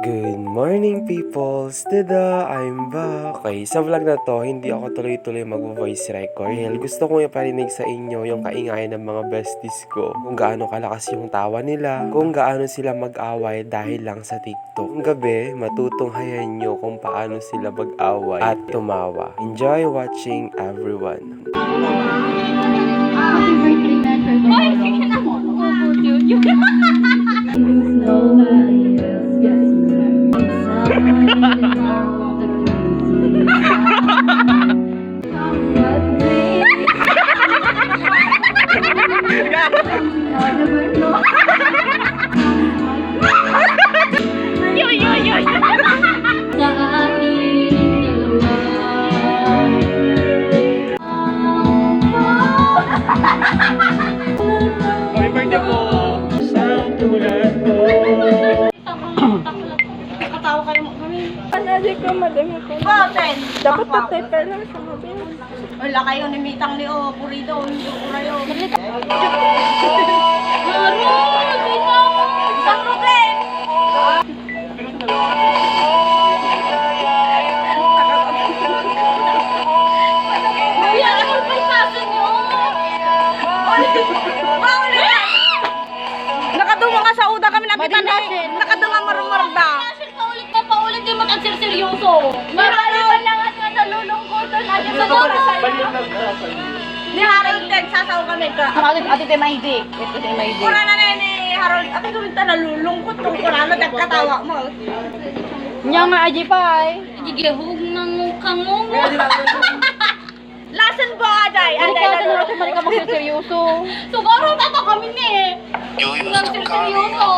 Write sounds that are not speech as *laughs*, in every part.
Good morning peoples! Tada! I'm back! Okay, sa vlog na to, hindi ako tuloy-tuloy mag-voice record. Dahil gusto kong iparinig sa inyo yung kaingayan ng mga besties ko. Kung gaano kalakas yung tawa nila, kung gaano sila mag-away dahil lang sa TikTok. Kung gabi, matutunghayan nyo kung paano sila mag-away at tumawa. Enjoy watching everyone! Na mo. Yo, *laughs* kayo mo kami. Anali ko, madami ko. Bakit? Dapat tatay pa lang sa mabili. Wala kayo nimitang ni O. Purido. Hindi ko kayo. Isang problem. Kuya, ano ba yung kaso niyo? Bawal na! Nakadunga ka sa uda kami napitan eh. Nakadunga marumar da. Paulit na paulit yung mag-seryoso. Maraliman lang at nalulungkotan natin sa Ni Harold Ted, sasaw kami ka. Ate, ate tayo mahidik. Ate tayo mahidik. Kura na na ni Harold, ate gawin ta nalulungkot tong kurano nagkatawa mo. Nya nga aji pa ay. Gigihug ng mukhang mo. Lasan po ajay, Ay, anday ka na natin mali ka mag-seryoso. Siguro tata kami ni eh. Nag-seryoso.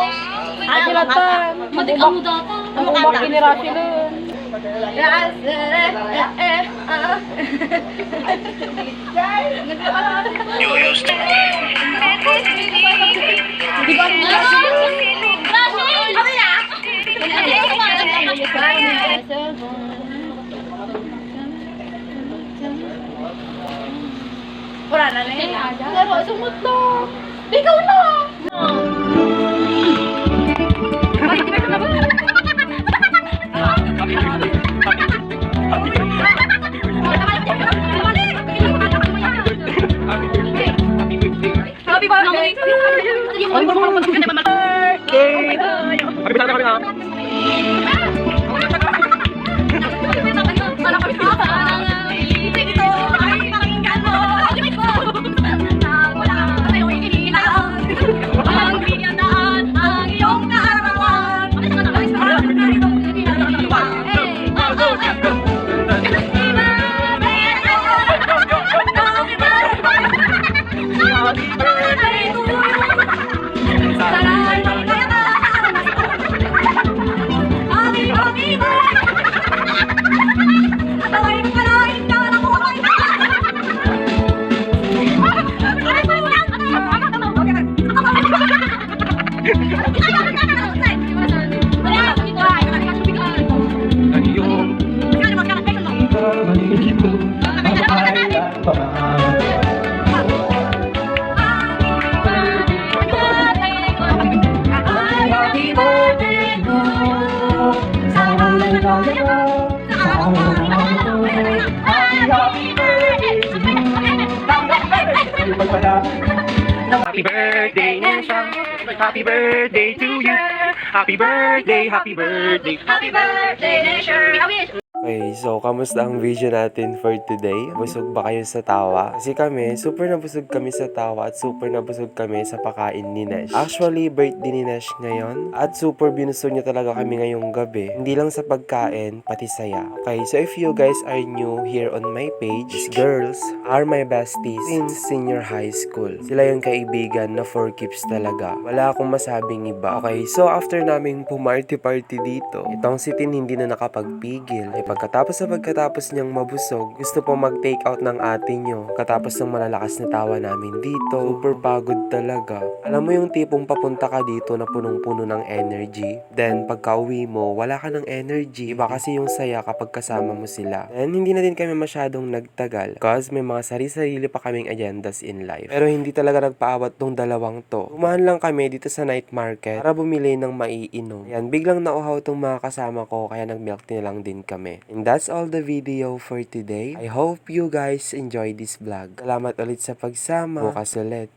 Ay, Dilatan. Madik ang data. Ang nun. Yes, eh, eh, eh, ah. Di ba? Rachel! Kami na. Kura na ni. Pero sumot Thank you. Happy birthday, Nation! Happy birthday to you! Happy birthday, happy birthday! Happy birthday, Nation! So kamusta ang video natin for today? Busog ba kayo sa tawa? Kasi kami, super nabusog kami sa tawa at super nabusog kami sa pakain ni Nesh. Actually, birthday ni Nesh ngayon at super binusog niya talaga kami ngayong gabi. Hindi lang sa pagkain, pati saya. Okay, so if you guys are new here on my page, girls are my besties since senior high school. Sila yung kaibigan na for keeps talaga. Wala akong masabing iba. Okay, so after naming pumarty-party dito, itong si hindi na nakapagpigil. Ay pagkatapos sa pagkatapos niyang mabusog, gusto po mag-take out ng ate nyo. Katapos ng malalakas na tawa namin dito, super pagod talaga. Alam mo yung tipong papunta ka dito na punong-puno ng energy, then pagka uwi mo, wala ka ng energy. Iba kasi yung saya kapag kasama mo sila. And hindi na din kami masyadong nagtagal cause may mga sarili-sarili pa kaming agendas in life. Pero hindi talaga nagpaawat tong dalawang to. Umahan lang kami dito sa night market para bumili ng maiinom. Yan, biglang nauhaw tong mga kasama ko kaya nag-milk tea lang din kami. And that's all the video for today. I hope you guys enjoy this vlog. Salamat ulit sa pagsama. Bukas ulit.